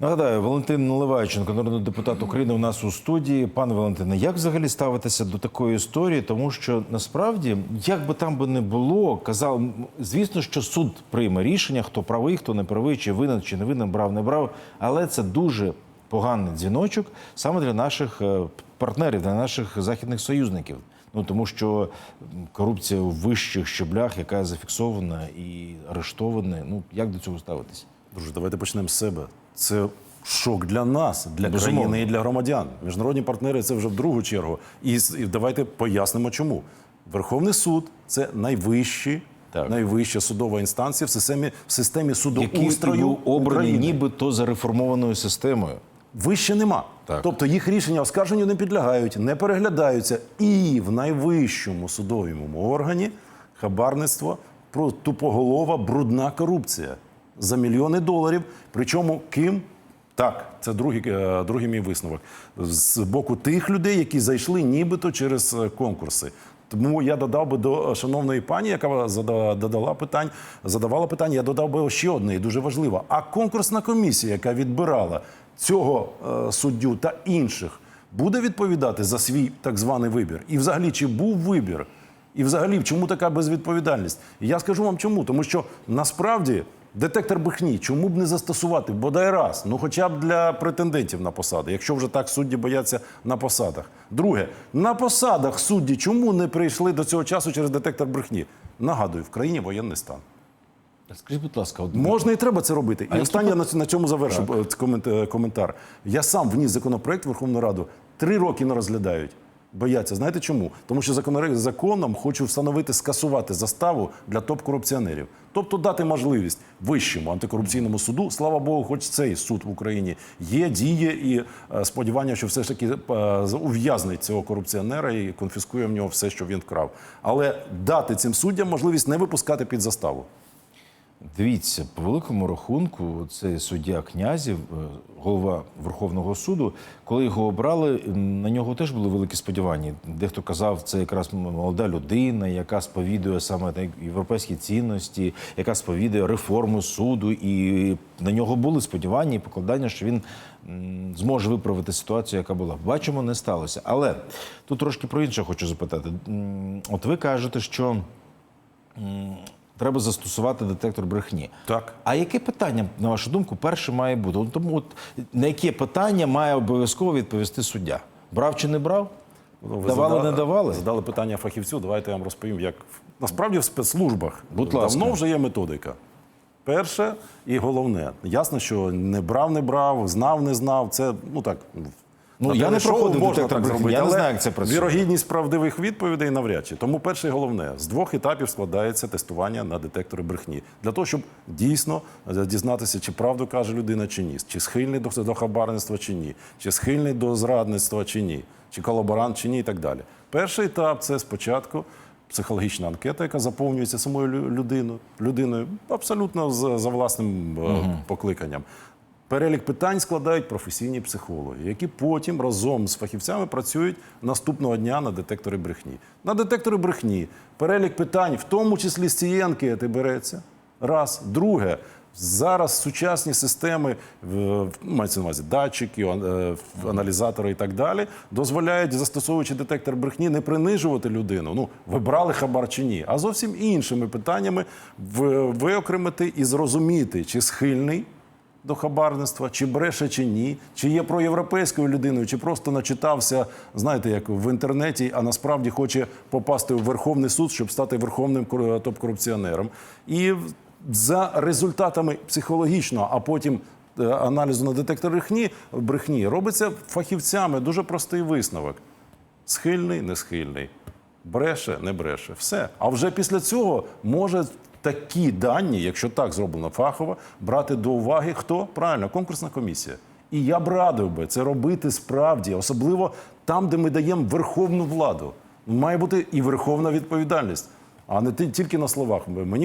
Нагадаю, Валентин Наливайченко, народний депутат України, у нас у студії. Пане Валентине, як взагалі ставитися до такої історії? Тому що насправді, як би там би не було, казав, звісно, що суд прийме рішення, хто правий, хто не правий, чи винен, чи не винен, брав, не брав. Але це дуже поганий дзвіночок саме для наших е, партнерів, для наших західних союзників. Ну тому що корупція у вищих щеблях, яка зафіксована і арештована. Ну як до цього ставитися? Друже, давайте почнемо з себе. Це шок для нас, для Безумовно. країни і для громадян. Міжнародні партнери це вже в другу чергу. І, і давайте пояснимо, чому. Верховний суд це найвищий, Так. найвища судова інстанція в системі, в системі судоустрою був обраний нібито за реформованою системою. Вище нема. Так. Тобто їх рішення оскарженню не підлягають, не переглядаються. І в найвищому судовому органі хабарництво про тупоголова брудна корупція за мільйони доларів. Причому ким? Так, це другий, е, другий мій висновок. З боку тих людей, які зайшли нібито через е, конкурси. Тому я додав би до шановної пані, яка зада- додала питань, задавала питання. Я додав би ще одне, і дуже важливо. А конкурсна комісія, яка відбирала цього е, суддю та інших, буде відповідати за свій так званий вибір. І взагалі, чи був вибір? І взагалі, чому така безвідповідальність? І я скажу вам чому. Тому що насправді детектор брехні, чому б не застосувати бодай раз, ну хоча б для претендентів на посади, якщо вже так судді бояться на посадах. Друге, на посадах судді чому не прийшли до цього часу через детектор брехні? Нагадую, в країні воєнний стан. Скажіть, будь ласка, от Можна і треба це робити. І останнє на, на цьому завершу е, е, коментар. Я сам вніс законопроект в Верховну Раду. Три роки не розглядають. Бояться. Знаєте чому? Тому що законом хочуть встановити, скасувати заставу для топ-корупціонерів. Тобто дати можливість вищому антикорупційному суду. Слава Богу, хоч цей суд в Україні є, діє і е, сподівання, що все ж таки е, ув'язнить цього корупціонера і конфіскує в нього все, що він вкрав. Але дати цим суддям можливість не випускати під заставу. Дивіться, по великому рахунку, цей суддя князів, е, голова Верховного суду, коли його обрали, на нього теж були великі сподівання. Дехто казав, це якраз молода людина, яка сповідує саме європейські цінності, яка сповідує реформу суду, і на нього були сподівання і покладання, що він зможе виправити ситуацію, яка була. Бачимо, не сталося. Але тут трошки про інше хочу запитати. От ви кажете, що треба застосувати детектор брехні. Так. А яке питання, на вашу думку, перше має бути? От Тому от на яке питання має обов'язково відповісти суддя? Брав чи не брав? Ну, ви Давали, зада- не давали? Задали питання фахівцю. Давайте я вам розповім, як насправді в спецслужбах Будь давно ласка. вже є методика. Перше і головне, ясно, що не брав, не брав, знав, не знав. Це ну так. Ну, я не проходив можна так зробити, я не знаю, як це працює. Вірогідність правдивих відповідей навряд чи. Тому перше і головне з двох етапів складається тестування на детектори брехні для того, щоб дійсно дізнатися, чи правду каже людина, чи ні, чи схильний до, до хабарництва, чи ні, чи схильний до зрадництва, чи ні, чи колаборант, чи ні, і так далі. Перший етап це спочатку. Психологічна анкета, яка заповнюється самою людиною, людиною абсолютно за, за власним е, покликанням. Перелік питань складають професійні психологи, які потім разом з фахівцями працюють наступного дня на детекторі брехні. На детекторі брехні перелік питань, в тому числі з цієї анкети, береться. Раз. Друге, зараз сучасні системи, в- мається на увазі датчики, е, аналізатори і так далі, дозволяють, застосовуючи детектор брехні, не принижувати людину. Ну, ви брали хабар чи ні, а зовсім іншими питаннями виокремити і зрозуміти, чи схильний до хабарництва, чи бреше, чи ні, чи є проєвропейською людиною, чи просто начитався, знаєте, як в інтернеті, а насправді хоче попасти в Верховний суд, щоб стати верховним топ-корупціонером. І за результатами психологічного, а потім е, аналізу на детектор брехні, брехні робиться фахівцями дуже простий висновок: схильний, не схильний, бреше, не бреше. Все. А вже після цього може такі дані, якщо так зроблено фахово, брати до уваги хто? Правильно, конкурсна комісія. І я б радив би це робити справді, особливо там, де ми даємо верховну владу. Має бути і верховна відповідальність, а не тільки на словах. Мені